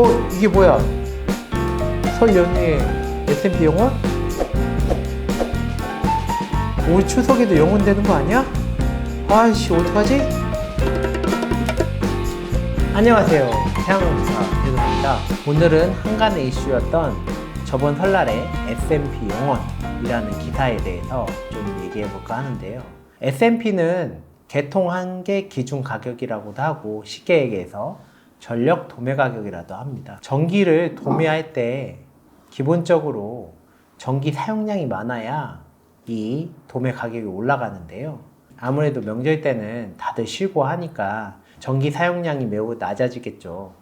어 이게 뭐야? 설 연휴에 S&P 영원? 올 추석에도 영원 되는 거 아니야? 아이씨 어떡하지? 안녕하세요 태양공사 대동입니다 오늘은 한간의 이슈였던 저번 설날에 S&P 영원이라는 기사에 대해서 좀 얘기해볼까 하는데요 S&P는 개통 한계 기준 가격이라고도 하고 쉽게 얘기해서 전력 도매 가격이라도 합니다. 전기를 도매할 때 기본적으로 전기 사용량이 많아야 이 도매 가격이 올라가는데요. 아무래도 명절 때는 다들 쉬고 하니까 전기 사용량이 매우 낮아지겠죠.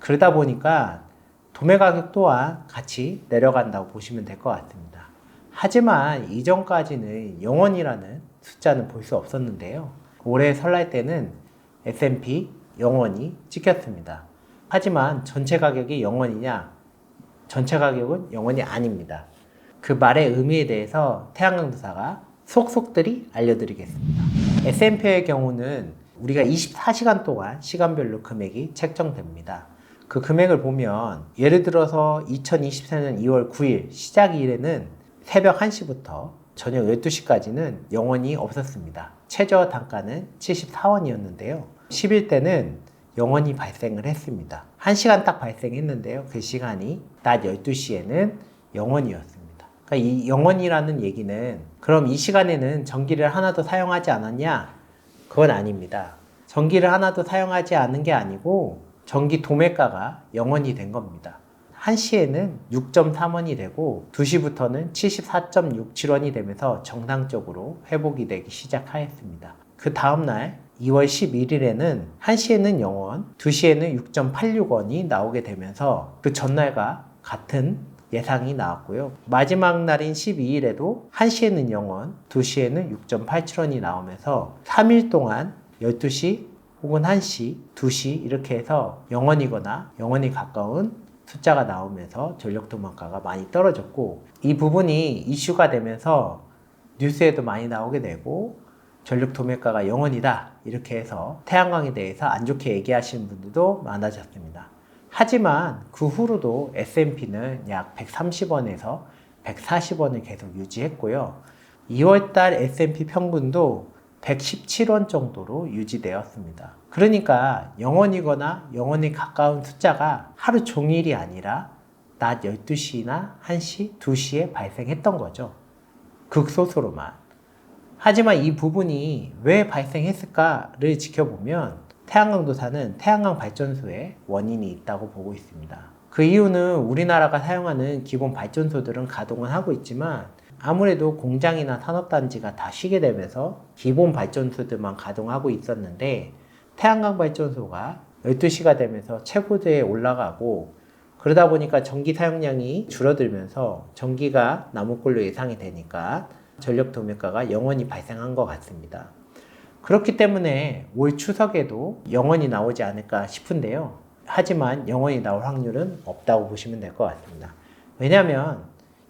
그러다 보니까 도매 가격 또한 같이 내려간다고 보시면 될 것 같습니다. 하지만 이전까지는 영원이라는 숫자는 볼 수 없었는데요. 올해 설날 때는 S&P 영원이 찍혔습니다. 하지만 전체 가격이 영원이냐? 전체 가격은 영원이 아닙니다. 그 말의 의미에 대해서 태양광도사가 속속들이 알려드리겠습니다. S&P의 경우는 우리가 24시간 동안 시간별로 금액이 책정됩니다. 그 금액을 보면 예를 들어서 2024년 2월 9일 시작일에는 새벽 1시부터 저녁 12시까지는 영원이 없었습니다. 최저 단가는 74원이었는데요. 10일 때는 영원이 발생을 했습니다. 1시간 딱 발생했는데요. 그 시간이 낮 12시에는 영원이었습니다. 그러니까 이 영원이라는 얘기는 그럼 이 시간에는 전기를 하나도 사용하지 않았냐? 그건 아닙니다. 전기를 하나도 사용하지 않은 게 아니고 전기 도매가가 영원이 된 겁니다. 1시에는 6.3원이 되고 2시부터는 74.67원이 되면서 정상적으로 회복이 되기 시작하였습니다. 그 다음날 2월 11일에는 1시에는 0원, 2시에는 6.86원이 나오게 되면서 그 전날과 같은 예상이 나왔고요. 마지막 날인 12일에도 1시에는 0원, 2시에는 6.87원이 나오면서 3일 동안 12시 혹은 1시, 2시 이렇게 해서 0원이거나 0원이 가까운 숫자가 나오면서 전력 도망가가 많이 떨어졌고 이 부분이 이슈가 되면서 뉴스에도 많이 나오게 되고 전력 도매가가 0원이다 이렇게 해서 태양광에 대해서 안 좋게 얘기하시는 분들도 많아졌습니다. 하지만 그 후로도 S&P는 약 130원에서 140원을 계속 유지했고요. 2월달 S&P 평균도 117원 정도로 유지되었습니다. 그러니까 0원이거나 0원에 가까운 숫자가 하루 종일이 아니라 낮 12시나 1시, 2시에 발생했던 거죠. 극소수로만. 하지만 이 부분이 왜 발생했을까를 지켜보면 태양광도사는 태양광 발전소에 원인이 있다고 보고 있습니다. 그 이유는 우리나라가 사용하는 기본 발전소들은 가동을 하고 있지만 아무래도 공장이나 산업단지가 다 쉬게 되면서 기본 발전소들만 가동하고 있었는데 태양광 발전소가 12시가 되면서 최고대에 올라가고 그러다 보니까 전기 사용량이 줄어들면서 전기가 나무꼴로 예상이 되니까 전력 도매가가 영원히 발생한 것 같습니다. 그렇기 때문에 올 추석에도 영원히 나오지 않을까 싶은데요. 하지만 영원히 나올 확률은 없다고 보시면 될 것 같습니다. 왜냐하면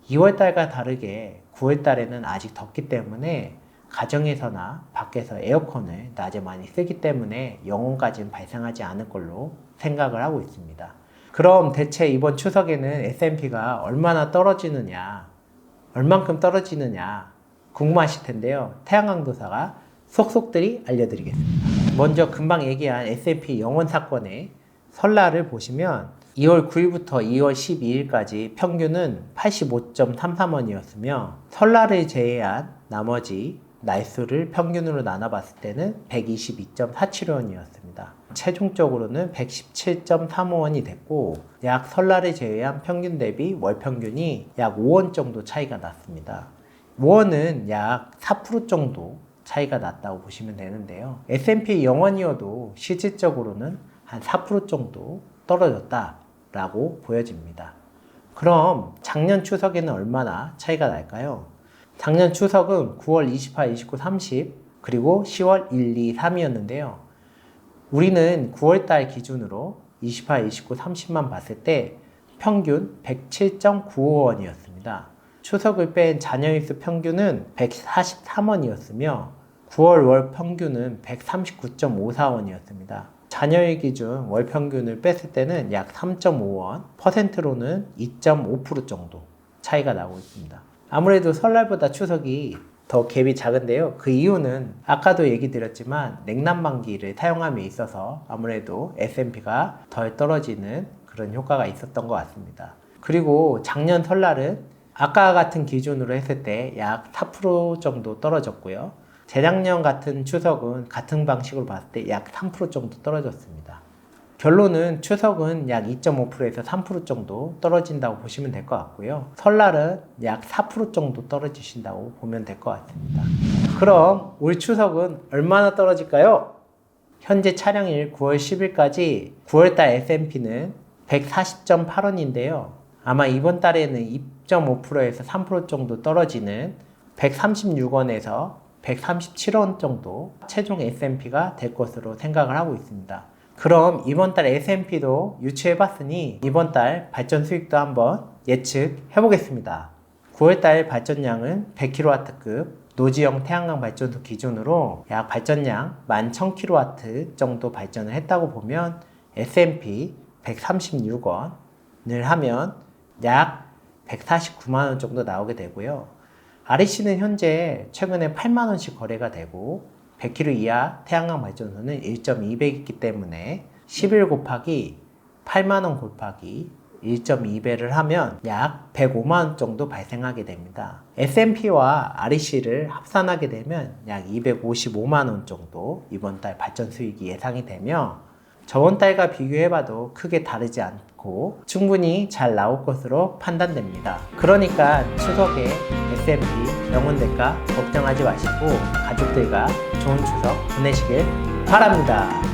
2월달과 다르게 9월달에는 아직 덥기 때문에 가정에서나 밖에서 에어컨을 낮에 많이 쓰기 때문에 영원까지는 발생하지 않을 걸로 생각을 하고 있습니다. 그럼 대체 이번 추석에는 S&P가 얼마나 떨어지느냐, 얼만큼 떨어지느냐 궁금하실 텐데요. 태양광도사가 속속들이 알려드리겠습니다. 먼저 금방 얘기한 S&P 영원 사건의 설날을 보시면 2월 9일부터 2월 12일까지 평균은 85.33원이었으며 설날을 제외한 나머지 날수를 평균으로 나눠봤을 때는 122.47원이었습니다. 최종적으로는 117.35원이 됐고 약 설날을 제외한 평균 대비 월 평균이 약 5원 정도 차이가 났습니다. 5원은 약 4% 정도 차이가 났다고 보시면 되는데요. S&P 영원이어도 실질적으로는 한 4% 정도 떨어졌다라고 보여집니다. 그럼 작년 추석에는 얼마나 차이가 날까요? 작년 추석은 9월 28, 29, 30 그리고 10월 1, 2, 3이었는데요. 우리는 9월 달 기준으로 28, 29, 30만 봤을 때 평균 107.95원이었습니다. 추석을 뺀 잔여일수 평균은 143원이었으며 9월 월 평균은 139.54원이었습니다. 잔여일 기준 월 평균을 뺐을 때는 약 3.5원, 퍼센트로는 2.5% 정도 차이가 나고 있습니다. 아무래도 설날보다 추석이 더 갭이 작은데요. 그 이유는 아까도 얘기 드렸지만 냉난방기를 사용함에 있어서 아무래도 S&P가 덜 떨어지는 그런 효과가 있었던 것 같습니다. 그리고 작년 설날은 아까 같은 기준으로 했을 때 약 4% 정도 떨어졌고요. 재작년 같은 추석은 같은 방식으로 봤을 때 약 3% 정도 떨어졌습니다. 결론은 추석은 약 2.5%에서 3% 정도 떨어진다고 보시면 될 것 같고요. 설날은 약 4% 정도 떨어지신다고 보면 될 것 같습니다. 그럼 올 추석은 얼마나 떨어질까요? 현재 촬영일 9월 10일까지 9월달 S&P는 140.8원인데요. 아마 이번 달에는 2.5%에서 3% 정도 떨어지는 136원에서 137원 정도 최종 S&P가 될 것으로 생각을 하고 있습니다. 그럼 이번 달 S&P도 유추해 봤으니 이번 달 발전 수익도 한번 예측해 보겠습니다. 9월 달 발전량은 100kW급 노지형 태양광 발전소 기준으로 약 발전량 11,000kW 정도 발전을 했다고 보면 S&P 136원을 하면 약 149만 원 정도 나오게 되고요. REC는 현재 최근에 8만 원씩 거래가 되고 100kW 이하 태양광 발전소는 1.2배 있기 때문에 11 곱하기 8만 원 곱하기 1.2배를 하면 약 105만 원 정도 발생하게 됩니다. S&P와 REC를 합산하게 되면 약 255만 원 정도 이번 달 발전 수익이 예상이 되며 저번 달과 비교해봐도 크게 다르지 않고 충분히 잘 나올 것으로 판단됩니다. 그러니까 추석에 S&P 영원 대가 걱정하지 마시고 가족들과 좋은 추석 보내시길 바랍니다.